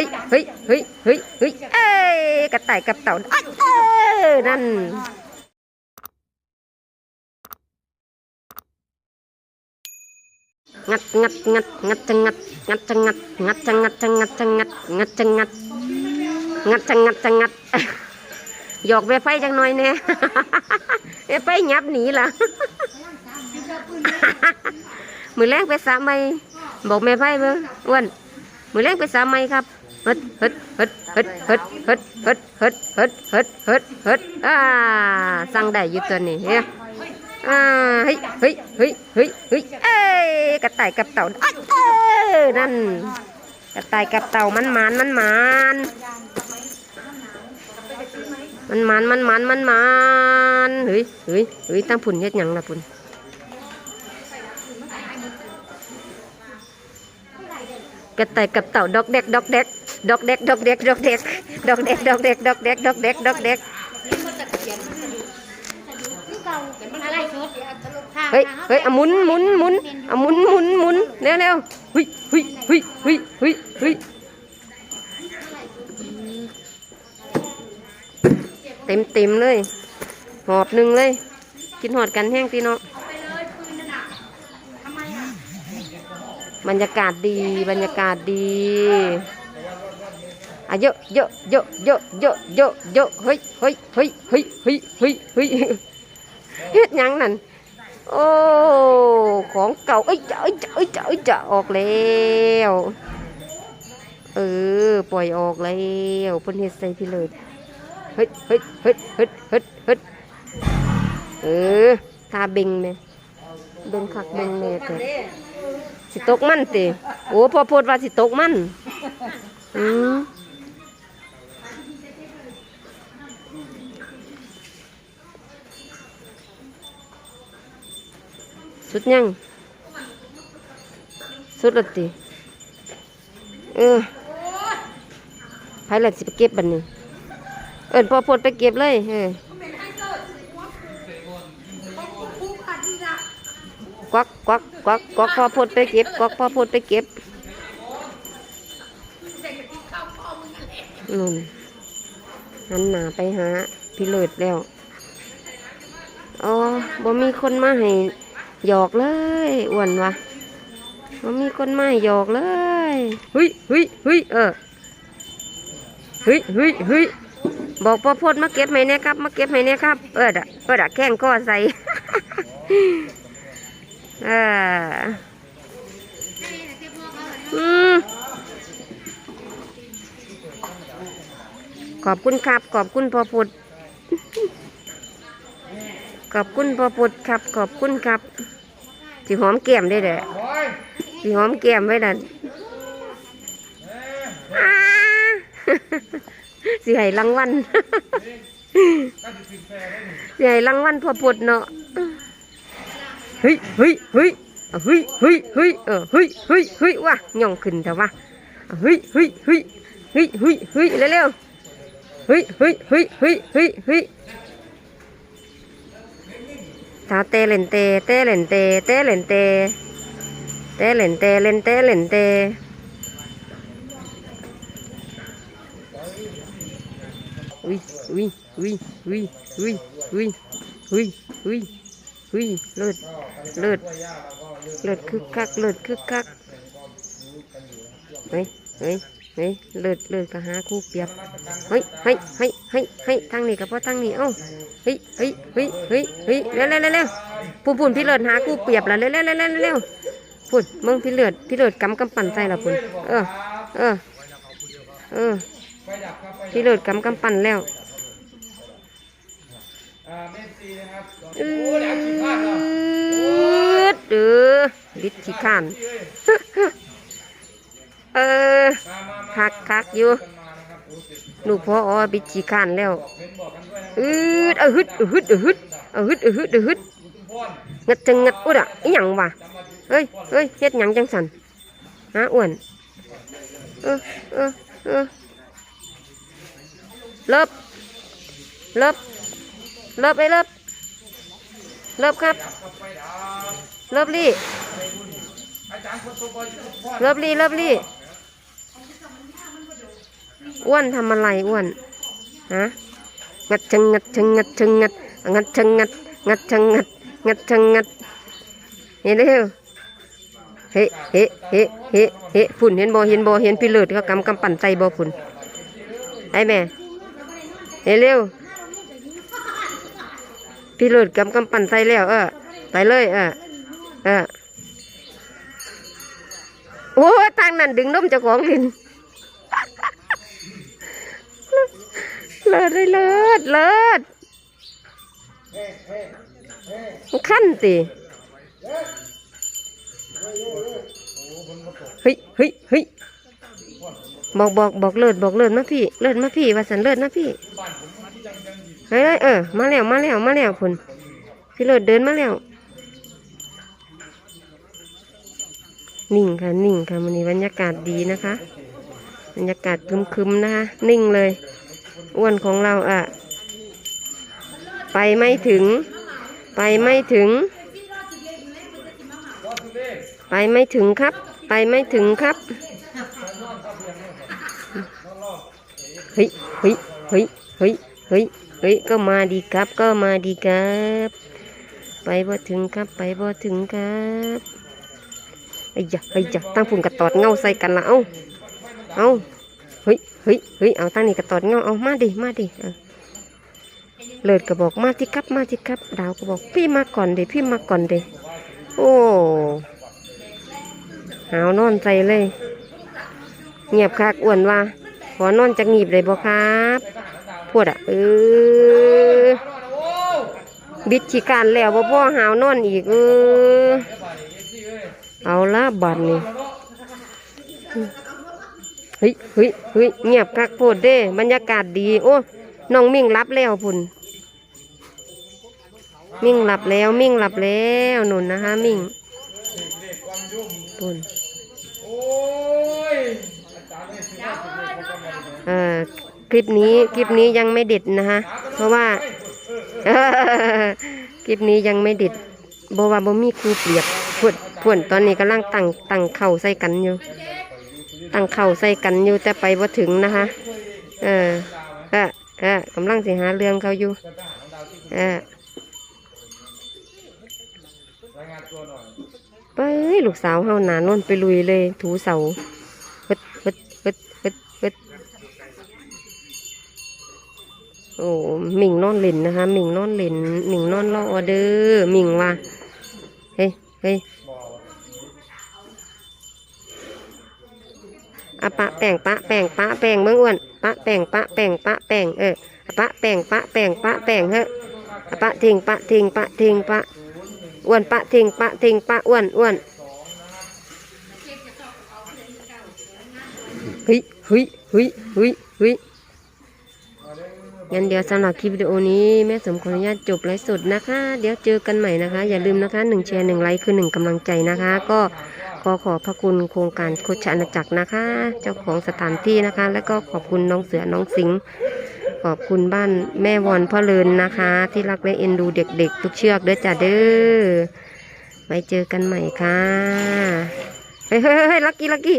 ฮ้ยเฮ้ยเฮ้ยเฮ้ยเฮ้ยเอ้ยกระต่ายกับเต่าเอ้นั่นงัดงัดงัดงัดจะงัดงัดจะงัดงัดจะงัดจะงัดจะงัดงัดจะงัดงัดจะงัดจะงัดหยอกแม่ไฟจังหน่อยเนี่ยแม่ไฟยับหนีล่ะมือแรงไปสามไม้บอกแม่ไฟเบ้ออ้วนมือแรงไปสามไม้ครับ ฮึดฮึดฮึดฮึดฮึดฮึดฮึดฮึดฮึดฮึดฮึดฮึดอ่าสั่งได้อยู่ตัวนี้เฮ้ยอ่าเฮ้ยเฮ้ยเฮ้ยเฮ้ยเฮ้ยเอ้ยกระต่ายกับเต่าเอ้ยนั่นกระต่ายกับเต่ามันมานมันมานมันมานมันมานมันมานเฮ้ยเฮ้ยเฮ้ยตั้งผุนเฮ็ดหยังล่ะพุ่นกระต่ายกับเต่าดอกเด็กดอกเด็ก ดอกเด็กดอกเด็กดอกเด็กดอกเด็กดอกเด็กดอกเด็กดอกเด็กดอกเด็กอะไรชุดเฮ้ยเฮ้ยเอาหมุนหมุนหมุนเอาหมุนหมุนหมุนเร็วเร็วเฮ้ยเฮ้ยเฮ้ยเฮ้ยเฮ้ยเฮ้ยเต็มเต็มเลยหอบหนึ่งเลย กินหอดกันแห้งตีเนาะบรรยากาศดีบรรยากาศดี อะเยอะเยอะเยอะเยอะเยอะเยอะเยอะเฮ้ยเฮ้ยเฮ้ยเฮ้ยเฮ้ยเฮ้ยเฮ้ยเฮ็ดยังนั่นโอ้ของเก่าเอ้ยจะเอ้ยจะเอ้ยจะเอ้ยจะออกแล้วเออปล่อยออกแล้วเพิ่นเฮ็ดใส่พี่เลยเฮ้ยเฮ้ยเฮ้ยเฮ้ยเฮ้ยเฮ้ยเออทาเบงเนี่ยเบงคักเบงแน่แต่สิตกมันเติโอ้พอพูดว่าสิตกมันอืม สุดยัง สุดละติ เออไผละสิไปเก็บบัดนี้ เอิ้นพอพูดไปเก็บเลย เออควักควักควักควักพอพูดไปเก็บควักพอพูดไปเก็บนุ่นหันหนาไปหาพี่เลิศแล้ว อ๋อบ่มีคนมาให้ หยอกเลยอ้วนวะบ่มีคนมาให้หยอกเลยเฮ้ยเฮ้ยเฮ้ยเออเฮ้ยเฮ้ยเฮ้ยบอกพ่อพูดมาเก็บให้เนี่ยครับ มาเก็บให้เนี่ยครับ เออดะเออดะแข้งข้อใส่เอออืมขอบคุณครับ ขอบคุณพ่อพุทธ ขอบคุณพ่อพุทธครับ ขอบคุณครับที่หอมแก้มได้แหละที่หอมแก้มไว้นั่นสิให้รางวัลสิให้รางวัลพ่อพุทธเนาะเฮ้ยเฮ้ยเฮ้ยเฮ้ยเฮ้ยเฮ้ยเออเฮ้ยเฮ้ยเฮ้ยว่ะย่องขึ้นแต่ว่าเอาเฮ้ยเฮ้ยเฮ้ยเฮ้ยเฮ้ยเฮ้ยเร็วเฮ้ยเฮ้ยเฮ้ยเฮ้ยเฮ้ยเฮ้ย ตาเตเล่นเต เตเล่นเต เตเล่นเต เตเล่นเตเล่นเตเล่นเต อุ้ยอุ้ยอุ้ยอุ้ยอุ้ยอุ้ยอุ้ยอุ้ยอุ้ยเลิศเลิศเลิศคึกคักเลิศคึกคักเฮ้ยเฮ้ย เฮ้ยเลิศเลิศก็หาคู่เปียบเฮ้ยเฮ้ยเฮ้ยเฮ้ยเฮ้ยทางนี้กับพ่อทางนี้เอ้าเฮ้ยเฮ้ยเฮ้ยเฮ้ยเฮ้ยเร็วเร็วเร็วเร็วปุ่นปุ่นพี่เลิศหาคู่เปียบแล้วเร็วเร็วเร็วเร็วเร็วปุ่นมึงพี่เลิศพี่เลิศกำกำปั่นใจละปุ่นเออเออเออพี่เลิศกำกำปั่นแล้วอืดเออดิดขี้ข้านเออ คักคักอยู่ลูกพ่ออ๋อบิดขี้ข้านแล้วอืดเอาฮึดเอาฮึดเอาฮึดอฮึดเอาฮึดอฮึดงัดจังงัดอุดอะอีหยังวะเฮ้ยเฮ้ยเฮ็ดหยังจังสันฮะอ้วนเออเออเออเลิบเลิบเลิบไอ้เลิบเริ่มครับเริ่มลี่เริ่มลี่เริ่มลี่ อ้วนทำอะไรอ้วนฮะงัดชะงัดชะงัดชะงัดงัดชะงัดงัดชะงัดงัดชะงัดเห็นเร็วเฮ้เฮ้เฮ้เฮ้เฮ้ฝุ่นเห็นบ่เห็นบ่เห็นพี่เลิศก็กำกำปั่นใจบ่ฝุ่นไอ้แม่เฮ้เร็วพี่เลิศกำกำปั่นใจแล้วเออไปเลยเออเออโอ้ทางนั้นดึงนมเจ้าของลิน เลิศเลยเลิศเลิศขั้นสิเฮ้ยเฮ้ยเฮ้ยบอกบอกบอกเลิศบอกเลิศมาพี่ เลิศมาพี่ว่าสันเลิศมาพี่เฮ้ยเออ มาแล้วมาแล้วมาแล้วพุ่นพี่เลิศเดินมาแล้วนิ่งค่ะนิ่งค่ะวันนี้บรรยากาศดีนะคะ บรรยากาศคึมๆนะคะ นิ่งเลย อ้วนของเราอะไปไม่ถึง ไปไม่ถึง ไปไม่ถึงครับ ไปไม่ถึงครับเฮ้ยเฮ้ยเฮ้ยเฮ้ยเฮ้ยเฮ้ยก็มาดีครับ ก็มาดีครับ ไปบ่ถึงครับ ไปบ่ถึงครับไอ้ยะไอ้ยะตั้งฝุ่นกระตอดเงาใส่กันละเอ้าเอา เฮ้ยเฮ้ยเอาตั้งนี่กระตอดเงาเอามาดิมาดิเลิศก็บอกมาที่ครับมาที่ครับ ดาวก็บอกพี่มาก่อนเดพี่มาก่อนเดโอ้หาวนอนใจเลย เงียบคักอ้วนว่าขอนอนจากหนีบเลยบ่ครับพวดอะเออบิดขี้การแล้วบ่พ่อหาวนอนอีกเออเอาละบัดนี้ เฮ้ยเฮ้ยเฮ้ยเงียบคักโพดเด้ บรรยากาศดี โอ้น้องมิ่งรับแล้วพุ่นมิ่งหลับแล้ว มิ่งหลับแล้วนุ่นนะคะ มิ่งพุ่นเอ่อคลิปนี้คลิปนี้ยังไม่เด็ดนะคะ เพราะว่าคลิปนี้ยังไม่เด็ดบว่าบ่มีครูเปรียบพวดพวนตอนนี้กำลังตั้งตั้งเข่าใส่กันอยู่ ตั้งเข่าใส่กันอยู่แต่ไปว่าถึงนะคะ เออเออเออกำลังสิหาเรื่องเขาอยู่ เออไปลูกสาวเฮาหนานนไปลุยเลย ถูเสาเฮ็ดเฮ็ดเฮ็ดเฮ็ดเฮ็ดโอ้หมิงนอนเล่นนะคะหมิงนอนเล่นหมิงนอนรอออเดอร์หมิงว่าเฮ้ยเฮ้ย อะปะแป้งปะแป้งปะแป้งเมืองอ้วนปะแป้งปะแป้งปะแป้งเอออะปะแป้งปะแป้งปะแป้งเฮ้อะปะทิงปะทิงปะทิงปะอ้วนปะทิงปะทิงปะอ้วนอ้วนเฮ้ยเฮ้ยเฮ้ยเฮ้ยเฮ้ยงั้นเดี๋ยวสำหรับคลิปวิดีโอนี้แม่สมขออนุญาตจบไลฟ์สดนะคะ เดี๋ยวเจอกันใหม่นะคะ อย่าลืมนะคะหนึ่งแชร์หนึ่งไลค์คือหนึ่งกำลังใจนะคะ ก็ ขอขอบพระคุณโครงการโคชอาณาจักรนะคะ เจ้าของสถานที่นะคะ และก็ขอบคุณน้องเสือน้องสิงห์ขอบคุณบ้านแม่วอนพ่อเลินนะคะ ที่รักและเอ็นดูเด็กๆ ทุกเชือกเด้อจ้าเด้อไว้เจอกันใหม่ค่ะเฮ้ยเฮ้ยเฮ้ยลักกี้ลักกี้